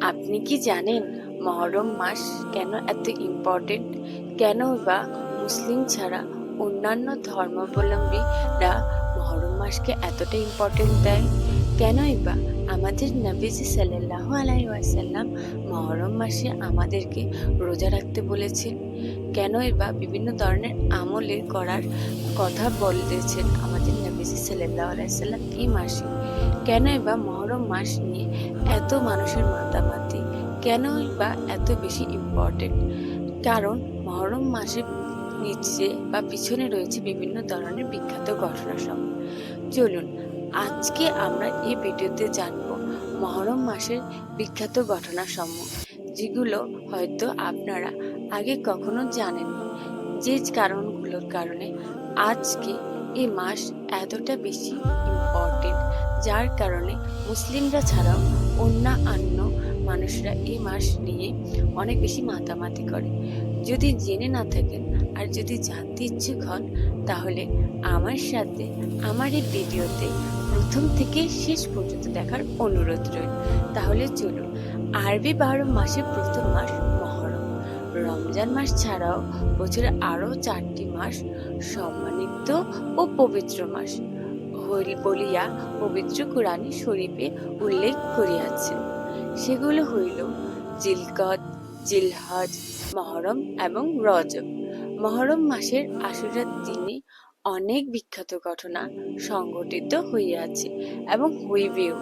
আপনি কি জানেন মহরম মাস কেন এত ইম্পর্টেন্ট কেন বা মুসলিম ছাড়া অন্যান্য ধর্মাবলম্বীরা মহরম মাসকে এতটা ইম্পর্টেন্ট দেয়? কেনই বা আমাদের নবীজি সাল্লাহ আলাই ওয়াসাল্লাম মহরম মাসে আমাদেরকে রোজা রাখতে বলেছেন? কেনই বা বিভিন্ন ধরনের আমলে করার কথা বলেছেন আমাদের নবীজি সাল্লাহ আলাইসাল্লাম এই মাসে? কেনই বা মহরম মাস নিয়ে এত মানুষের মাতামাতি? কেনই বা এত বেশি ইম্পর্টেন্ট কারণ মহরম মাসের নিচে বা পিছনে রয়েছে বিভিন্ন ধরনের বিখ্যাত ঘটনা সমূহ চলুন, আজকে আমরা এই ভিডিওতে জানব মহরম মাসের বিখ্যাত ঘটনা সমূহ যেগুলো হয়তো আপনারা আগে কখনো জানেননি। যে কারণগুলোর কারণে আজকে এই মাস এতটা বেশি ইম্পর্টেন্ট যার কারণে মুসলিমরা ছাড়াও অন্যান্য মানুষরা এই মাস নিয়ে অনেক বেশি মাতামাতি করে। যদি জেনে না থাকেন আর যদি জানতে ইচ্ছুক হন, তাহলে আমার সাথে, আমার এই ভিডিওতে প্রথম থেকে শেষ পর্যন্ত দেখার অনুরোধ রইল। তাহলে চলুন, আরবি বারো মাসের প্রথম মাস মহরম। রমজান মাস ছাড়াও বছরে আরও চারটি মাস সম্মানিত ও পবিত্র মাস। হইল বলিয়া পবিত্র কোরআনে শরীফে উল্লেখ করিয়াছেন সেগুলো হইল জিলকত, জিলহজ, মহরম এবং রজব। মহরম মাসের আশুরার দিনে অনেক বিখ্যাত ঘটনা সংঘটিত হইয়াছে এবং হইবেও।